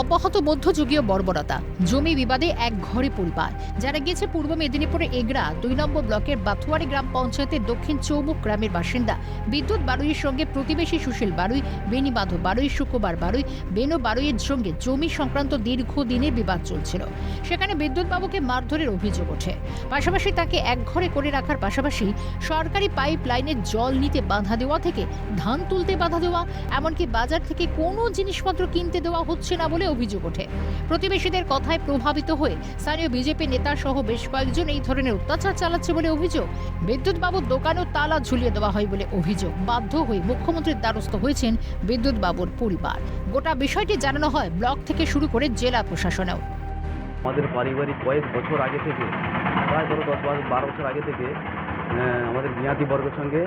অব্যাহত মধ্যযুগীয় বর্বরতা। জমি বিবাদে এক ঘরে পরিবার। যারা গিয়েছে, পূর্ব মেদিনীপুরের এগরা দুই নম্বর ব্লকের বাথুয়ারি গ্রাম পঞ্চায়েতের দক্ষিণ চৌমুখ গ্রামের বাসিন্দা। বিদ্যুৎ বারুইয়ের সঙ্গে প্রতিবেশী সুশীল বারুই বেনি বাঁধো বারুই, শুক্রবার বারুই বেনো বারুইয়ের সঙ্গে জমি সংক্রান্ত দীর্ঘদিনের বিবাদ চলছিল। সেখানে বিদ্যুৎ বাবুকে মারধরের অভিযোগ ওঠে। পাশাপাশি তাকে এক ঘরে করে রাখার পাশাপাশি সরকারি পাইপ লাইনের জল নিতে বাধা দেওয়া থেকে ধান তুলতে বাধা দেওয়া, এমনকি বাজার থেকে কোনো জিনিসপত্র কিনতে দেওয়া হচ্ছে না বলে অভিযোগ ওঠে। প্রতিবেশীদের কথায় প্রভাবিত হয়ে স্থানীয় বিজেপি নেতা সহ বেশ কয়েকজন এই ধরনের অত্যাচার চালাচ্ছে বলে অভিযোগ। বিদ্যুৎ বাবুর দোকানও তালা ঝুলিয়ে দেওয়া হয় বলে অভিযোগ। বাধ্য হয়ে মুখ্যমন্ত্রীর দ্বারস্থ হয়েছেন বিদ্যুৎ বাবুর পরিবার। গোটা বিষয়টি জানানো হয় ব্লক থেকে শুরু করে জেলা প্রশাসনেও। আমাদের পারিবারিক কয়েক বছর আগে থেকে, প্রায় ধরো দশ বারো বছর আগে থেকে আমাদের জ্ঞাতি বর্গের সঙ্গে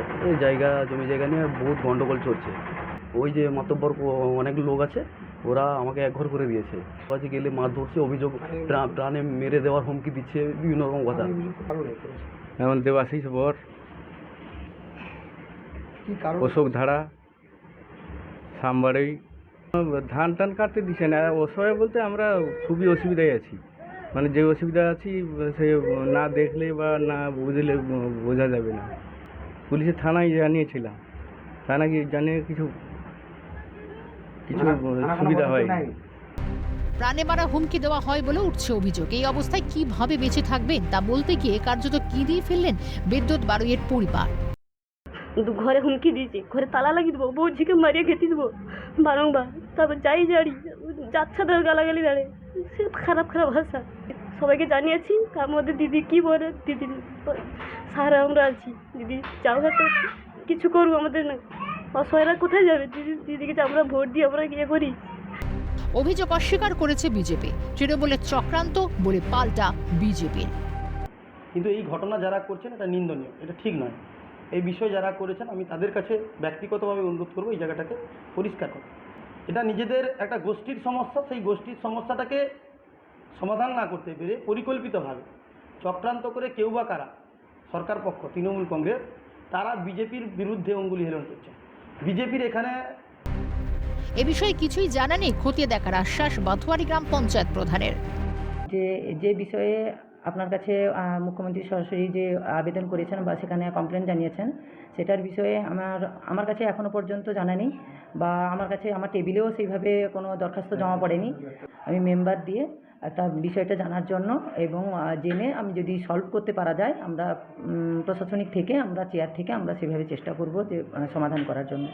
জায়গা, জমি জায়গা নিয়ে বহুত গণ্ডগোল চলছে। ওই যে মাতব্বর অনেক লোক আছে ওরা আমাকে একঘর করে দিয়েছে। কাছে গেলে মাছ ধরছে অভিযোগ প্রা- প্রাণে মেরে দেওয়ার হুমকি দিচ্ছে বিভিন্ন রকম কথা। যেমন দেবাশিস বর অশোক ধারা সামবাড়ি। ধান টান কাটতে দিচ্ছে না অসহায় বলতে আমরা খুবই অসুবিধায় আছি। মানে যে অসুবিধা আছি সে না দেখলে বা না বুঝলে বোঝা যাবে না। পুলিশের থানায় জানিয়েছিলাম। থানা গিয়ে জানিয়ে কিছু কিছু সুবিধা হয় প্রাণে মারা হুমকি দেওয়া হয় বলে উঠছে অভিযোগ। এই অবস্থায় কীভাবে বেঁচে থাকবেন তা বলতে গিয়ে কার্যত কি দিয়ে ফেললেন বিদ্যুৎ বারুইয়ের পরিবার? কিন্তু ঘরে হুমকি দিয়েছে। ঘরে তালা লাগিয়ে দেবো বউঝিকে মারিয়ে খেতে দেবো। বারংবার। তারপর যাই জাড়ি যাচ্ছাদের গালাগালি বেড়ে সে খারাপ খারাপ ভাষা। সবাইকে জানিয়েছি তার মধ্যে দিদি কি বলে দিদি সারা আমরা আছি। দিদি যাও হয়তো কিছু করব আমাদের না। অসহায়রা কোথায় যাবে? দিদি দিদিকে আমরা ভোট দিয়ে আমরা ইয়ে করি। অভিযোগ অস্বীকার করেছে বিজেপি। তৃণমূলের চক্রান্ত বলে পাল্টা বিজেপির কিন্তু এই ঘটনা যারা করছেন এটা নিন্দনীয়। এটা ঠিক নয়। এই বিষয় যারা করেছেন আমি তাদের কাছে ব্যক্তিগতভাবে অনুরোধ করব এই জায়গাটাকে পরিষ্কার করা। এটা নিজেদের একটা গোষ্ঠীর সমস্যা। সেই গোষ্ঠীর সমস্যাটাকে সমাধান না করতে পেরে পরিকল্পিতভাবে চক্রান্ত করে কেউ বা কারা সরকার পক্ষ তৃণমূল কংগ্রেস তারা বিজেপির বিরুদ্ধে অঙ্গুলি হেলন করছে। বিজেপির এখানে এ বিষয়ে কিছুই জানা নেই খতিয়ে দেখার আশ্বাস বাথুয়ারি গ্রাম পঞ্চায়েত প্রধানের। যে যে বিষয়ে আপনার কাছে মুখ্যমন্ত্রী সরাসরি যে আবেদন করেছেন বা সেখানে কমপ্লেন জানিয়েছেন, সেটার বিষয়ে আমার আমার কাছে এখনও পর্যন্ত জানা নেই বা আমার কাছে আমার টেবিলেও সেইভাবে কোনো দরখাস্ত জমা পড়েনি। আমি মেম্বার দিয়ে একটা বিষয়টা জানার জন্য এবং জেনে আমি যদি সলভ করতে পারা যায়, আমরা প্রশাসনিক থেকে, আমরা চেয়ার থেকে আমরা সেভাবে চেষ্টা করব যে সমাধান করার জন্য।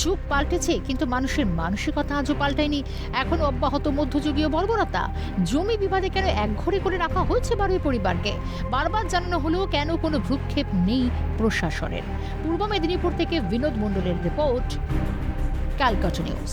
যুগ পাল্টেছে, কিন্তু মানুষের মানসিকতা আজও পাল্টায়নি। এখন অব্যাহত মধ্যযুগীয় বর্বরতা। জমি বিবাদে কেন একঘরে করে রাখা হয়েছে বারোই পরিবারকে? বারবার জানানো হলেও কেন কোনো ভ্রুক্ষেপ নেই প্রশাসনের? পূর্ব মেদিনীপুর থেকে বিনোদ মণ্ডলের রিপোর্ট, ক্যালকাটা নিউজ।